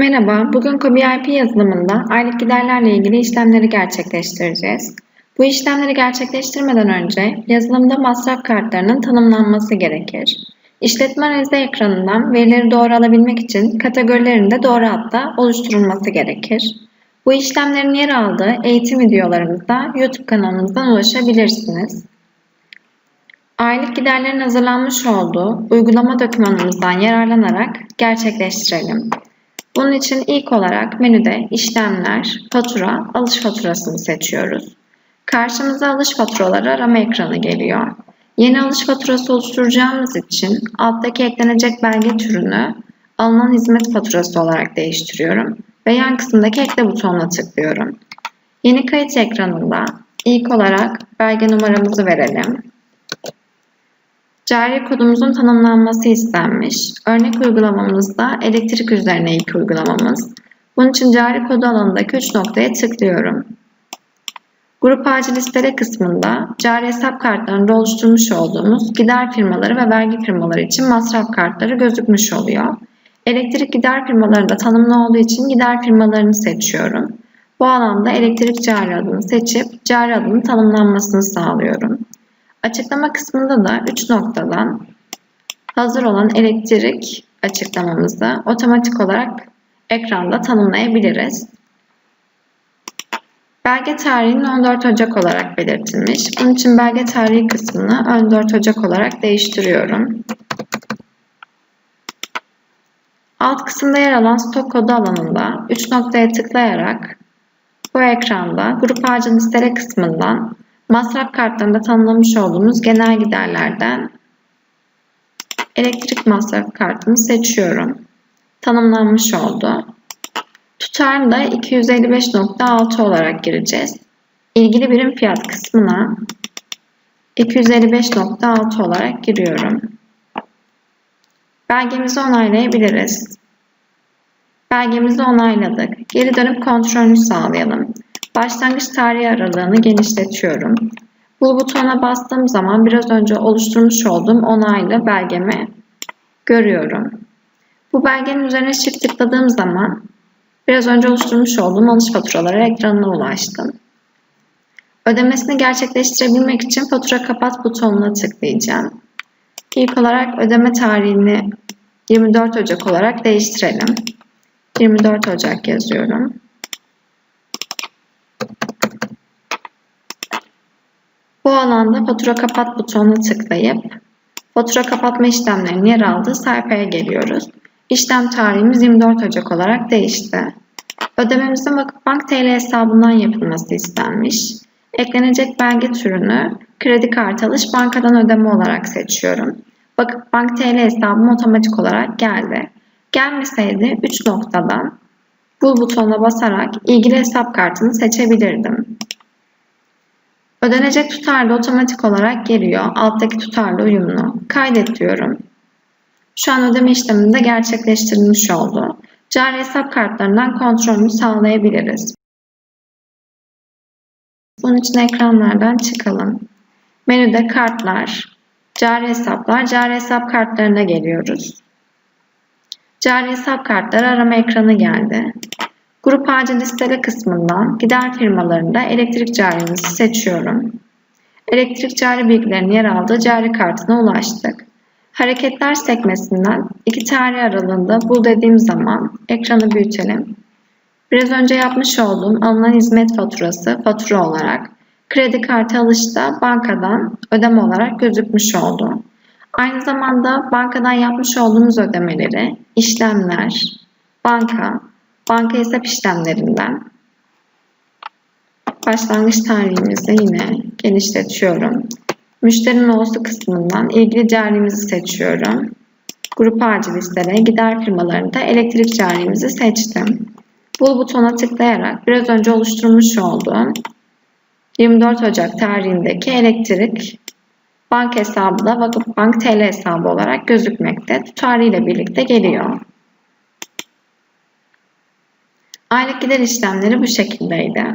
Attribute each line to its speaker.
Speaker 1: Merhaba, bugün KOBİP yazılımında aylık giderlerle ilgili işlemleri gerçekleştireceğiz. Bu işlemleri gerçekleştirmeden önce yazılımda masraf kartlarının tanımlanması gerekir. İşletme analizi ekranından verileri doğru alabilmek için kategorilerin de doğru hatta oluşturulması gerekir. Bu işlemlerin yer aldığı eğitim videolarımızda YouTube kanalımızdan ulaşabilirsiniz. Aylık giderlerin hazırlanmış olduğu uygulama dokümanımızdan yararlanarak gerçekleştirelim. Bunun için ilk olarak menüde işlemler, fatura, alış faturasını seçiyoruz. Karşımıza alış faturaları arama ekranı geliyor. Yeni alış faturası oluşturacağımız için alttaki eklenecek belge türünü alınan hizmet faturası olarak değiştiriyorum ve yan kısımdaki ekle butonuna tıklıyorum. Yeni kayıt ekranında ilk olarak belge numaramızı verelim. Cari kodumuzun tanımlanması istenmiş. Örnek uygulamamızda elektrik üzerine ilk uygulamamız. Bunun için cari kodu alanındaki 3 noktaya tıklıyorum. Grup acil listele kısmında cari hesap kartlarında oluşturmuş olduğumuz gider firmaları ve vergi firmaları için masraf kartları gözükmüş oluyor. Elektrik gider firmalarında tanımlı olduğu için gider firmalarını seçiyorum. Bu alanda elektrik cari adını seçip cari adının tanımlanmasını sağlıyorum. Açıklama kısmında da 3 noktadan hazır olan elektrik açıklamamızı otomatik olarak ekranda tanımlayabiliriz. Belge tarihinin 14 Ocak olarak belirtilmiş. Bunun için belge tarihi kısmını 14 Ocak olarak değiştiriyorum. Alt kısımda yer alan stok kodu alanında 3 noktaya tıklayarak bu ekranda grup ağacı listele kısmından masraf kartlarında tanımlamış olduğumuz genel giderlerden elektrik masraf kartını seçiyorum. Tanımlanmış oldu. Tutarını da 255.6 olarak gireceğiz. İlgili birim fiyat kısmına 255.6 olarak giriyorum. Belgemizi onaylayabiliriz. Belgemizi onayladık. Geri dönüp kontrolünü sağlayalım. Başlangıç tarihi aralığını genişletiyorum. Bu butona bastığım zaman biraz önce oluşturmuş olduğum onaylı belgemi görüyorum. Bu belgenin üzerine çift tıkladığım zaman biraz önce oluşturmuş olduğum alış faturaları ekranına ulaştım. Ödemesini gerçekleştirebilmek için fatura kapat butonuna tıklayacağım. İlk olarak ödeme tarihini 24 Ocak olarak değiştirelim. 24 Ocak yazıyorum. Bu alanda fatura kapat butonuna tıklayıp fatura kapatma işlemlerinin yer aldığı sayfaya geliyoruz. İşlem tarihimiz 24 Ocak olarak değişti. Ödememizin Vakıfbank TL hesabından yapılması istenmiş. Eklenecek belge türünü kredi kartı alış bankadan ödeme olarak seçiyorum. Vakıfbank TL hesabım otomatik olarak geldi. Gelmeseydi 3 noktadan bul butonuna basarak ilgili hesap kartını seçebilirdim. Ödenecek tutar da otomatik olarak geliyor. Alttaki tutarla uyumlu. Kaydet diyorum. Şu an ödeme işleminde gerçekleştirilmiş oldu. Cari hesap kartlarından kontrolünü sağlayabiliriz. Bunun için ekranlardan çıkalım. Menüde kartlar, cari hesaplar, cari hesap kartlarına geliyoruz. Cari hesap kartları arama ekranı geldi. Grup acil listele kısmından gider firmalarında elektrik carimizi seçiyorum. Elektrik cari bilgilerinin yer aldığı cari kartına ulaştık. Hareketler sekmesinden iki tarih aralığında bul dediğim zaman ekranı büyütelim. Biraz önce yapmış olduğum alınan hizmet faturası fatura olarak kredi kartı alışta bankadan ödeme olarak gözükmüş oldu. Aynı zamanda bankadan yapmış olduğumuz ödemeleri işlemler, banka, banka hesap işlemlerinden başlangıç tarihimizi yine genişletiyorum. Müşteri nohusu kısmından ilgili carimizi seçiyorum. Grup acil listelere gider firmalarında elektrik carimizi seçtim. Bul butona tıklayarak biraz önce oluşturmuş olduğum 24 Ocak tarihindeki elektrik bank hesabı da Vakıfbank TL hesabı olarak gözükmekte. Tutarıyla birlikte geliyor. Aylık gider işlemleri bu şekildeydi.